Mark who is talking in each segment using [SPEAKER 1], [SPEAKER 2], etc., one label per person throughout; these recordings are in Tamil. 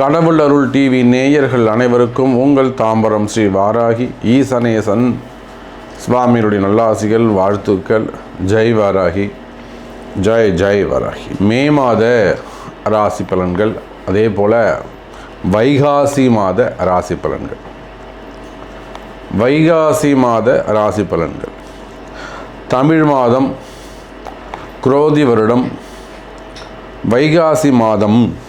[SPEAKER 1] கடவுள் அருள் டிவி நேயர்கள் அனைவருக்கும் உங்கள் தாம்பரம் ஸ்ரீ வாராகி ஈசனேசன் சுவாமியினுடைய நல்லாசிகள் வாழ்த்துக்கள். ஜெய் வாராகி. ஜெய் ஜெய் வாராகி. மே மாத ராசி பலன்கள். அதே போல் வைகாசி மாத ராசி பலன்கள். வைகாசி மாத ராசி பலன்கள். தமிழ் மாதம் குரோதி வருடம். வைகாசி மாதம்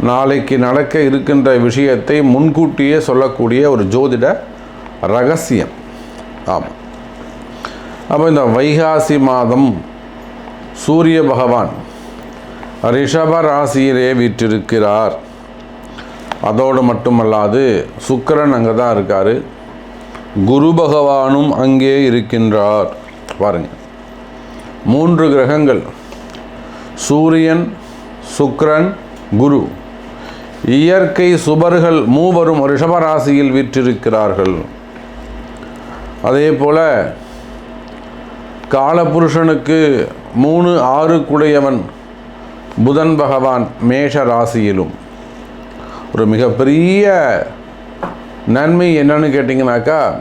[SPEAKER 1] நாளைக்கு நடக்க இருக்கின்ற விஷயத்தை முன்கூட்டியே சொல்லக்கூடிய ஒரு ஜோதிட ரகசியம். ஆமாம். அப்போ இந்த வைகாசி மாதம் சூரிய பகவான் ரிஷப ராசியிலே வீற்றிருக்கிறார். அதோடு மட்டுமல்லாது சுக்கரன் அங்கே தான் இருக்கார். குரு பகவானும் அங்கே இருக்கின்றார். பாருங்கள் மூன்று கிரகங்கள். சூரியன் சுக்கரன் குரு. இயற்கை சுபர்கள் மூவரும் ரிஷபராசியில் விற்றிருக்கிறார்கள். அதே போல காலபுருஷனுக்கு மூணு ஆறு குடையவன் புதன் பகவான் மேஷ ராசியிலும். ஒரு மிகப்பெரிய நன்மை என்னன்னு கேட்டிங்கனாக்கா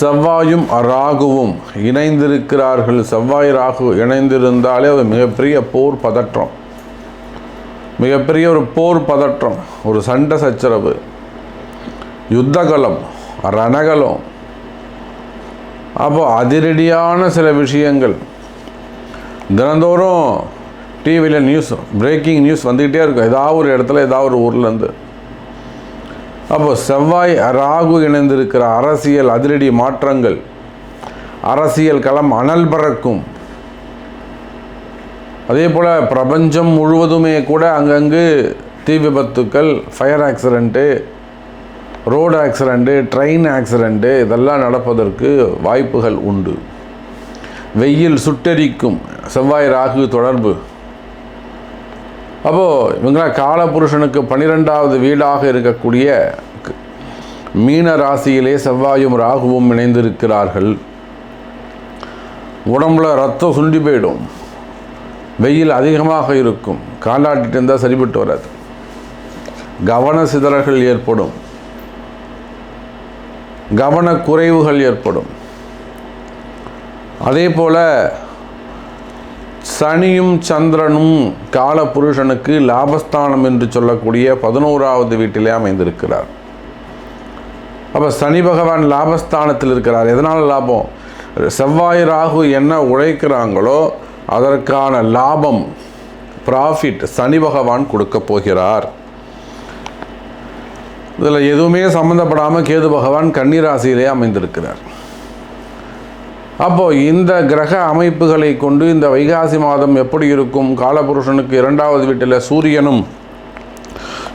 [SPEAKER 1] செவ்வாயும் ராகுவும் இணைந்திருக்கிறார்கள். செவ்வாய் ராகு இணைந்திருந்தாலே ஒரு மிகப்பெரிய போர் பதற்றம். மிகப்பெரிய ஒரு போர் பதற்றம் ஒரு சண்டை சச்சரவு யுத்தகலம் ரணகலம். அப்போ அதிரடியான சில விஷயங்கள். தினந்தோறும் டிவியில் நியூஸ் பிரேக்கிங் நியூஸ் வந்துக்கிட்டே இருக்கும். ஏதாவது ஒரு இடத்துல ஏதாவது ஒரு ஊர்லேருந்து. அப்போ செவ்வாய் ராகு இணைந்திருக்கிற அரசியல் அதிரடி மாற்றங்கள். அரசியல் களம் அனல் பறக்கும். அதே போல் பிரபஞ்சம் முழுவதுமே கூட அங்கங்கு தீ விபத்துக்கள் fire accident road accident train accident இதெல்லாம் நடப்பதற்கு வாய்ப்புகள் உண்டு. வெயில் சுட்டெரிக்கும் செவ்வாய் ராகு தொடர்பு. அப்போது இவங்களா காலபுருஷனுக்கு பன்னிரெண்டாவது வீடாக இருக்கக்கூடிய மீன ராசியிலே செவ்வாயும் ராகுவும் இணைந்திருக்கிறார்கள். உடம்புல ரத்தம் சுண்டி போயிடும். வெயில் அதிகமாக இருக்கும். காலாட்டிட்டு இருந்தால் சரிபட்டு வராது. கவன சிதறல்கள் ஏற்படும். கவன குறைவுகள் ஏற்படும். அதே போல் சனியும் சந்திரனும் கால புருஷனுக்கு லாபஸ்தானம் என்று சொல்லக்கூடிய பதினோராவது வீட்டிலே அமைந்திருக்கிறார். அப்போ சனி பகவான் லாபஸ்தானத்தில் இருக்கிறார். எதனால் லாபம்? செவ்வாய் ராகு என்ன உழைக்கிறாங்களோ அதற்கான லாபம் ப்ராஃபிட் சனி பகவான் கொடுக்க போகிறார். இதில் எதுவுமே சம்மந்தப்படாமல் கேது பகவான் கன்னிராசியிலே அமைந்திருக்கிறார். அப்போது இந்த கிரக அமைப்புகளை கொண்டு இந்த வைகாசி மாதம் எப்படி இருக்கும்? காலபுருஷனுக்கு இரண்டாவது வீட்டில் சூரியனும்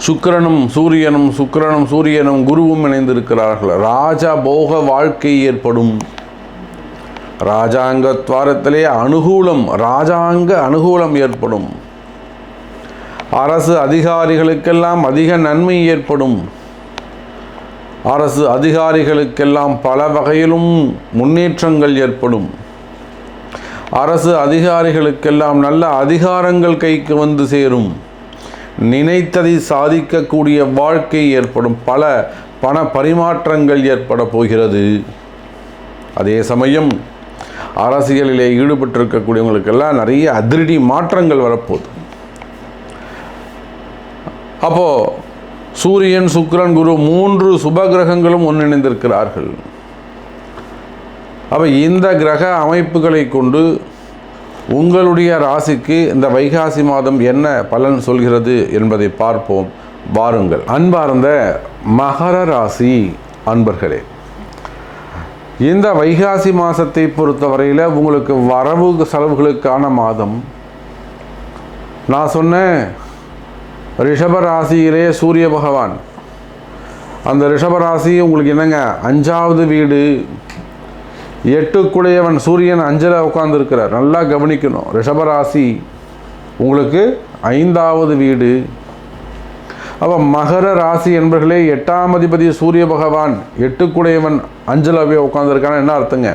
[SPEAKER 1] சுக்கிரனும் சூரியனும் சுக்கிரனும் சூரியனும் குருவும் இணைந்திருக்கிறார்கள். ராஜா போக வாழ்க்கை ஏற்படும். ராஜாங்க துவாரத்திலே அனுகூலம் ராஜாங்க அனுகூலம் ஏற்படும். அரசு அதிகாரிகளுக்கெல்லாம் அதிக நன்மை ஏற்படும். அரசு அதிகாரிகளுக்கெல்லாம் பல வகையிலும் முன்னேற்றங்கள் ஏற்படும். அரசு அதிகாரிகளுக்கெல்லாம் நல்ல அதிகாரங்கள் கைக்கு வந்து சேரும். நினைத்ததை சாதிக்கக்கூடிய வாழ்க்கை ஏற்படும். பல பண பரிமாற்றங்கள் ஏற்பட போகிறது. அதே சமயம் அரசியலிலே ஈடுபட்டிருக்கக்கூடியவங்களுக்கெல்லாம் நிறைய அதிரடி மாற்றங்கள் வரப்போகுது. அப்போது சூரியன் சுக்ரன் குரு மூன்று சுப கிரகங்களும் ஒன்றிணைந்திருக்கிறார்கள். அப்போ இந்த கிரக அமைப்புகளை கொண்டு உங்களுடைய ராசிக்கு இந்த வைகாசி மாதம் என்ன பலன் சொல்கிறது என்பதை பார்ப்போம். வாருங்கள். அன்பார்ந்த மகர ராசி அன்பர்களே இந்த வைகாசி மாதத்தை பொறுத்தவரையில் உங்களுக்கு வரவு செலவுகளுக்கான மாதம். நான் சொன்னேன் ரிஷபராசியிலே சூரிய பகவான். அந்த ரிஷபராசி உங்களுக்கு என்னங்க? அஞ்சாவது வீடு. எட்டுக்குடையவன் சூரியன் அஞ்சில் உட்காந்துருக்கிறார் நல்லா கவனிக்கணும். ரிஷபராசி உங்களுக்கு ஐந்தாவது வீடு. அப்போ மகர ராசி என்பர்களே எட்டாம் அதிபதி சூரிய பகவான் எட்டுக்குடையவன் அஞ்சலவே உட்காந்துருக்கான என்ன அர்த்தங்க?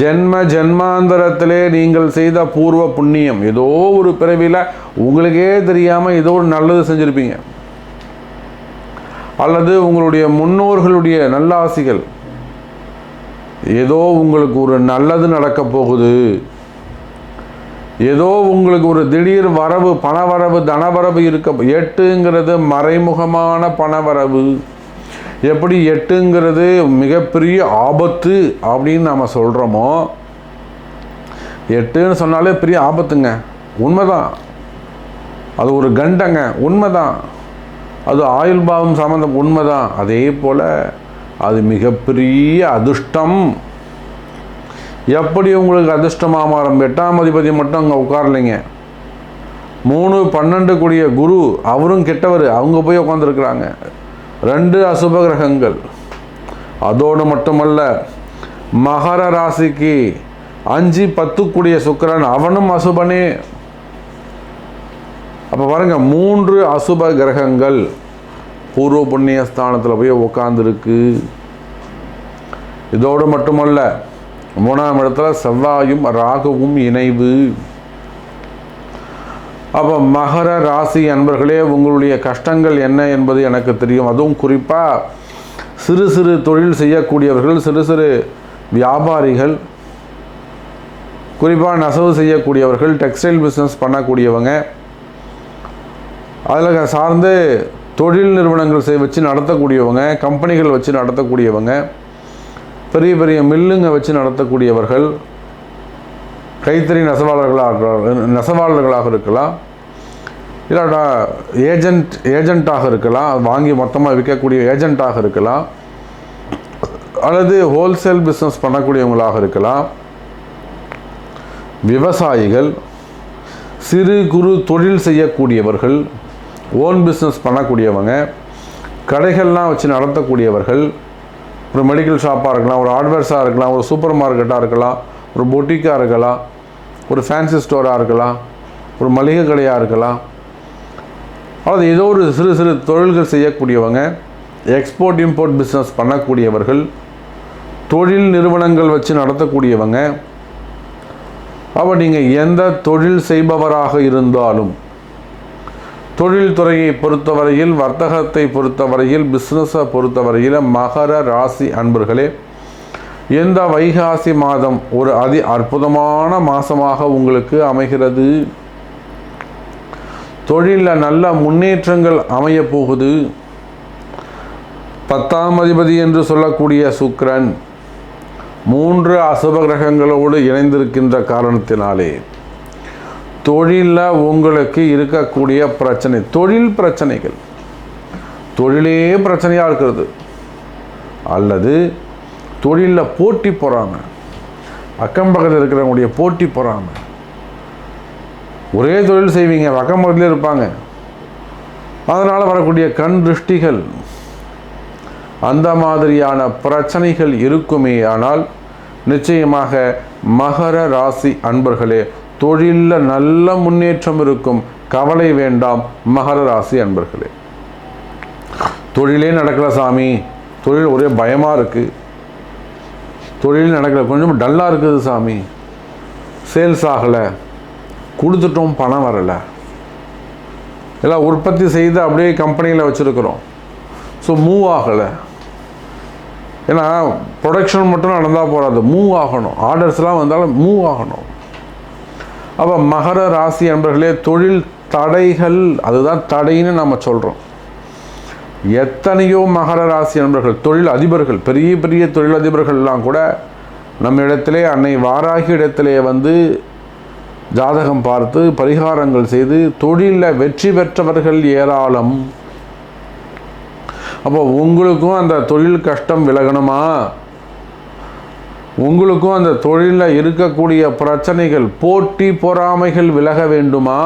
[SPEAKER 1] ஜென்ம ஜென்மாந்தரத்திலே நீங்கள் செய்த பூர்வ புண்ணியம். ஏதோ ஒரு பிறவியில் உங்களுக்கே தெரியாமல் ஏதோ ஒரு நல்லது செஞ்சுருப்பீங்க. அல்லது உங்களுடைய முன்னோர்களுடைய நல்ல ஆசிகள் ஏதோ உங்களுக்கு ஒரு நல்லது நடக்க போகுது. ஏதோ உங்களுக்கு ஒரு திடீர் வரவு பணவரவு தனவரவு இருக்க எட்டுங்கிறது மறைமுகமான பணவரவு. எப்படி எட்டுங்கிறது மிகப்பெரிய ஆபத்து அப்படின்னு நம்ம சொல்கிறோமோ எட்டுன்னு சொன்னாலே பெரிய ஆபத்துங்க. உண்மைதான். அது ஒரு கண்டங்க. உண்மைதான். அது ஆயுள் பாவம் சம்மந்தம் உண்மைதான். அதே போல் அது மிகப்பெரிய அதிர்ஷ்டம். எப்படி உங்களுக்கு அதிர்ஷ்டமாக மாறும் எட்டாம் அதிபதி மட்டும் அங்கே உட்காரலைங்க. மூணு பன்னெண்டு கூடிய குரு அவரும் கெட்டவர். அவங்க போய் உட்காந்துருக்குறாங்க ரெண்டு அசுப கிரகங்கள். அதோடு மட்டுமல்ல மகர ராசிக்கு அஞ்சு பத்து கூடிய சுக்கிரன். அவனும் அசுபனே. அப்போ பாருங்க மூன்று அசுப கிரகங்கள் பூர்வ புண்ணிய ஸ்தானத்தில் போய் உட்காந்துருக்கு இதோடு மட்டுமல்ல மூணாம் இடத்துல செவ்வாயும் ராகுவும் இணைவு. அப்போ மகர ராசி அன்பர்களே உங்களுடைய கஷ்டங்கள் என்ன என்பது எனக்கு தெரியும். அதுவும் குறிப்பாக சிறு சிறு தொழில் செய்யக்கூடியவர்கள் சிறு சிறு வியாபாரிகள் குறிப்பாக நெசவு செய்யக்கூடியவர்கள் டெக்ஸ்டைல் பிஸ்னஸ் பண்ணக்கூடியவங்க அதில் சார்ந்து தொழில் நிறுவனங்கள் செய் வச்சு நடத்தக்கூடியவங்க கம்பெனிகள் வச்சு நடத்தக்கூடியவங்க பெரிய பெரிய மில்லுங்க வச்சு நடத்தக்கூடியவர்கள் கைத்தறி நெசவாளர்களாக நெசவாளர்களாக இருக்கலாம். இல்லாட்டா ஏஜென்ட் ஏஜென்ட்டாக இருக்கலாம். வாங்கி மொத்தமாக விற்கக்கூடிய ஏஜென்ட்டாக இருக்கலாம். அல்லது ஹோல்சேல் பிஸ்னஸ் பண்ணக்கூடியவங்களாக இருக்கலாம். விவசாயிகள் சிறு குறு தொழில் செய்யக்கூடியவர்கள் ஓன் பிஸ்னஸ் பண்ணக்கூடியவங்க கடைகள்லாம் வச்சு நடத்தக்கூடியவர்கள் ஒரு மெடிக்கல் ஷாப்பாக இருக்கலாம் ஒரு ஹார்ட்வேர்ஸாக இருக்கலாம் ஒரு சூப்பர் மார்க்கெட்டாக இருக்கலாம் ஒரு பொட்டிக்காக இருக்கலாம் ஒரு ஃபேன்சி ஸ்டோராக இருக்கலாம் ஒரு மளிகை கடையாக இருக்கலாம். அதாவது ஏதோ ஒரு சிறு சிறு தொழில்கள் செய்யக்கூடியவங்க எக்ஸ்போர்ட் இம்போர்ட் பிஸ்னஸ் பண்ணக்கூடியவர்கள் தொழில் நிறுவனங்கள் வச்சு நடத்தக்கூடியவங்க அப்போ நீங்கள் எந்த தொழில் செய்பவராக இருந்தாலும் தொழில்துறையை பொறுத்தவரையில் வர்த்தகத்தை பொறுத்தவரையில் பிஸ்னஸை பொறுத்தவரையில் மகர ராசி அன்பர்களே எந்த வைகாசி மாதம் ஒரு அதி அற்புதமான மாதமாக உங்களுக்கு அமைகிறது. தொழிலில் நல்ல முன்னேற்றங்கள் அமைய போகுது பத்தாம் அதிபதி என்று சொல்லக்கூடிய சுக்ரன் மூன்று அசுப கிரகங்களோடு இணைந்திருக்கின்ற காரணத்தினாலே. தொழிலில் உங்களுக்கு இருக்கக்கூடிய பிரச்சனை தொழில் பிரச்சனைகள். தொழிலே பிரச்சனையாக இருக்கிறது. அல்லது தொழிலில் போட்டி போகிறாங்க அக்கம் பக்கத்தில் இருக்கிறவங்களுடைய போட்டி போகிறாங்க ஒரே தொழில் செய்வீங்க அக்கம் பக்கத்துலேயே இருப்பாங்க. அதனால் வரக்கூடிய கண் திருஷ்டிகள். அந்த மாதிரியான பிரச்சனைகள் இருக்குமே ஆனால் நிச்சயமாக மகர ராசி அன்பர்களே தொழிலில் நல்ல முன்னேற்றம் இருக்கும். கவலை வேண்டாம் மகர ராசி அன்பர்களே. தொழிலே நடக்கல சாமி. தொழில் ஒரே பயமாக இருக்குது தொழில் நடக்கல. கொஞ்சம் டல்லாக இருக்குது சாமி. சேல்ஸ் ஆகலை. கொடுத்துட்டோம் பணம் வரலை. எல்லாம் உற்பத்தி செய்து அப்படியே கம்பெனியில் வச்சுருக்குறோம். ஸோ மூவ் ஆகலை. ஏன்னா ப்ரொடக்ஷன் மட்டும் நடந்தால் போகாது மூவ் ஆகணும். ஆர்டர்ஸ்லாம் வந்தாலும் மூவ் ஆகணும். அப்போ மகர ராசி என்பர்களே தொழில் தடைகள் அதுதான் தடைன்னு நம்ம சொல்கிறோம் எத்தனையோ மகர ராசி நண்பர்கள் தொழில் அதிபர்கள் பெரிய பெரிய தொழிலதிபர்கள்லாம் கூட நம்ம இடத்திலே அன்னை வாராகி இடத்திலே வந்து ஜாதகம் பார்த்து பரிகாரங்கள் செய்து தொழிலில் வெற்றி பெற்றவர்கள் ஏராளம். அப்போ உங்களுக்கும் அந்த தொழில் கஷ்டம் விலகணுமா? உங்களுக்கும் அந்த தொழிலில் இருக்கக்கூடிய பிரச்சனைகள் போட்டி பொறாமைகள் விலக வேண்டுமா?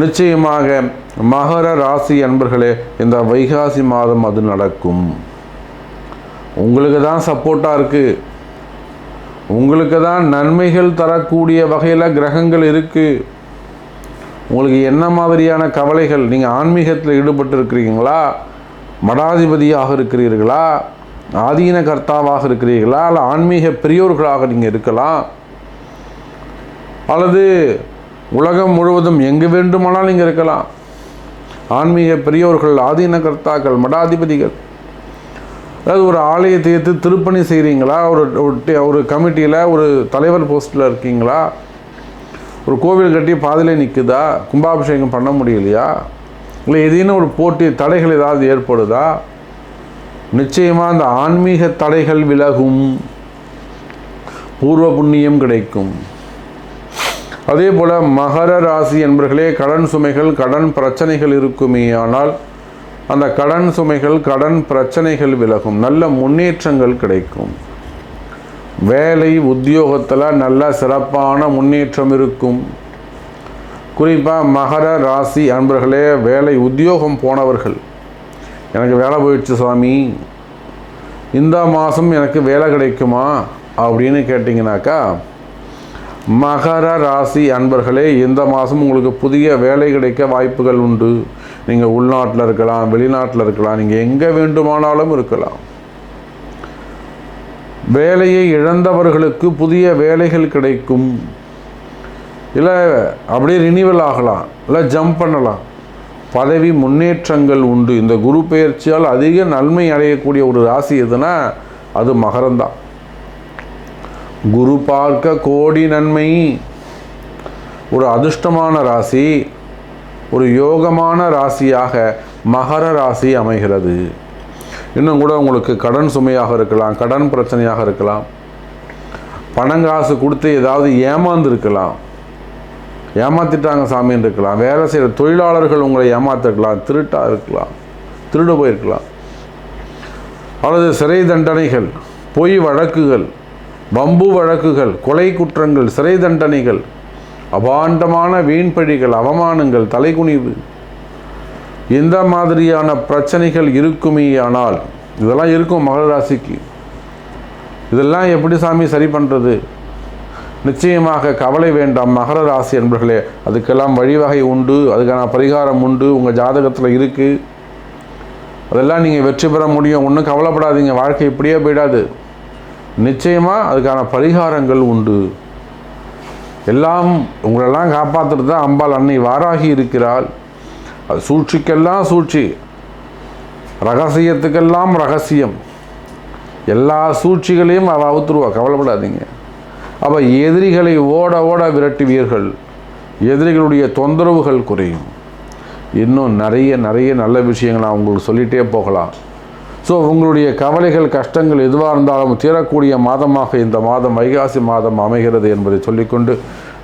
[SPEAKER 1] நிச்சயமாக மகர ராசி அன்பர்களே இந்த வைகாசி மாதம் அது நடக்கும். உங்களுக்கு தான் சப்போர்ட்டாக இருக்குது உங்களுக்கு தான் நன்மைகள் தரக்கூடிய வகையில் கிரகங்கள் இருக்குது உங்களுக்கு என்ன மாதிரியான கவலைகள்? நீங்கள் ஆன்மீகத்தில் ஈடுபட்டு இருக்கிறீங்களா மடாதிபதியாக இருக்கிறீர்களா? ஆதீன கர்த்தாவாக இருக்கிறீர்களா? அல்ல ஆன்மீக பெரியோர்களாக நீங்கள் இருக்கலாம் அல்லது உலகம் முழுவதும் எங்கு வேண்டுமானாலும் நீங்கள் இருக்கலாம் ஆன்மீக பெரியோர்கள் ஆதீன கர்த்தாக்கள் மடாதிபதிகள் அதாவது ஒரு ஆலயத்தை ஏற்று திருப்பணி செய்கிறீங்களா ஒரு ஒரு கமிட்டியில் ஒரு தலைவர் போஸ்ட்டில் இருக்கீங்களா? ஒரு கோவில் கட்டி பாதியிலே நிற்குதா கும்பாபிஷேகம் பண்ண முடியலையா? இல்லை ஏதேனும் ஒரு போட்டி தடைகள் ஏதாவது ஏற்படுதா? நிச்சயமாக அந்த ஆன்மீக தடைகள் விலகும். பூர்வ புண்ணியம் கிடைக்கும். அதே போல் மகர ராசி என்பர்களே கடன் சுமைகள் கடன் பிரச்சனைகள் இருக்குமே ஆனால் அந்த கடன் சுமைகள் கடன் பிரச்சனைகள் விலகும். நல்ல முன்னேற்றங்கள் கிடைக்கும். வேலை உத்தியோகத்தில் நல்ல சிறப்பான முன்னேற்றம் இருக்கும். குறிப்பாக மகர ராசி அன்பர்களே வேலை உத்தியோகம் போனவர்கள் எனக்கு வேலை போயிடுச்சு சாமி இந்த மாதம் எனக்கு வேலை கிடைக்குமா? அப்படின்னு கேட்டிங்கனாக்கா மகர ராசி அன்பர்களே இந்த மாதம் உங்களுக்கு புதிய வேலை கிடைக்க வாய்ப்புகள் உண்டு. நீங்கள் உள்நாட்டில் இருக்கலாம் வெளிநாட்டில் இருக்கலாம் நீங்கள் எங்கே வேண்டுமானாலும் இருக்கலாம். வேலையை இழந்தவர்களுக்கு புதிய வேலைகள் கிடைக்கும். இல்லை அப்படியே ரினிவல் ஆகலாம். இல்லை ஜம்ப் பண்ணலாம். பதவி முன்னேற்றங்கள் உண்டு. இந்த குரு பெயர்ச்சியால் அதிக நன்மை அடையக்கூடிய ஒரு ராசி எதுனா அது மகரந்தான். குரு பார்க்க கோடி நன்மை. ஒரு அதிர்ஷ்டமான ராசி ஒரு யோகமான ராசியாக மகர ராசி அமைகிறது. இன்னும் கூட உங்களுக்கு கடன் சுமையாக இருக்கலாம் கடன் பிரச்சனையாக இருக்கலாம். பணங்காசு கொடுத்து ஏதாவது ஏமாந்து இருக்கலாம். ஏமாத்திட்டாங்க சாமின்னு இருக்கலாம். வேலை செய்கிற தொழிலாளர்கள் உங்களை ஏமாத்திருக்கலாம். திருட்டாக இருக்கலாம். திருடு போயிருக்கலாம். அல்லது சிறை தண்டனைகள் பொய் வழக்குகள் வம்பு வழக்குகள் கொலை குற்றங்கள் சிறை தண்டனைகள் அபாண்டமான வீண்பழிகள் அவமானங்கள் தலைகுனிவு. இந்த மாதிரியான பிரச்சனைகள் இருக்குமேயானால் இதெல்லாம் இருக்கும் மகர ராசிக்கு. இதெல்லாம் எப்படி சாமி சரி பண்ணுறது நிச்சயமாக கவலை வேண்டாம். மகர ராசி அன்பர்களே அதுக்கெல்லாம் வழிவகை உண்டு. அதுக்கான பரிகாரம் உண்டு. உங்கள் ஜாதகத்தில் இருக்குது அதெல்லாம் நீங்கள் வெற்றி பெற முடியும். ஒன்றும் கவலைப்படாதீங்க. வாழ்க்கை இப்படியே போயிடாது. நிச்சயமாக அதுக்கான பரிகாரங்கள் உண்டு. எல்லாம் உங்களெல்லாம் காப்பாற்றுறது தான் அம்பாள் அன்னை வாராகி இருக்கிறாள். அது சூழ்ச்சிக்கெல்லாம் சூழ்ச்சி. ரகசியத்துக்கெல்லாம் ரகசியம். எல்லா சூழ்ச்சிகளையும் அவள் அவுத்துருவா. கவலைப்படாதீங்க. அப்போ எதிரிகளை ஓட ஓட விரட்டுவீர்கள். எதிரிகளுடைய தொந்தரவுகள் குறையும். இன்னும் நிறைய நிறைய நல்ல விஷயங்கள் நான் உங்களுக்கு சொல்லிகிட்டே போகலாம். ஸோ உங்களுடைய கவலைகள் கஷ்டங்கள் எதுவாக இருந்தாலும் தீரக்கூடிய மாதமாக இந்த மாதம் வைகாசி மாதம் அமைகிறது என்பதை சொல்லிக்கொண்டு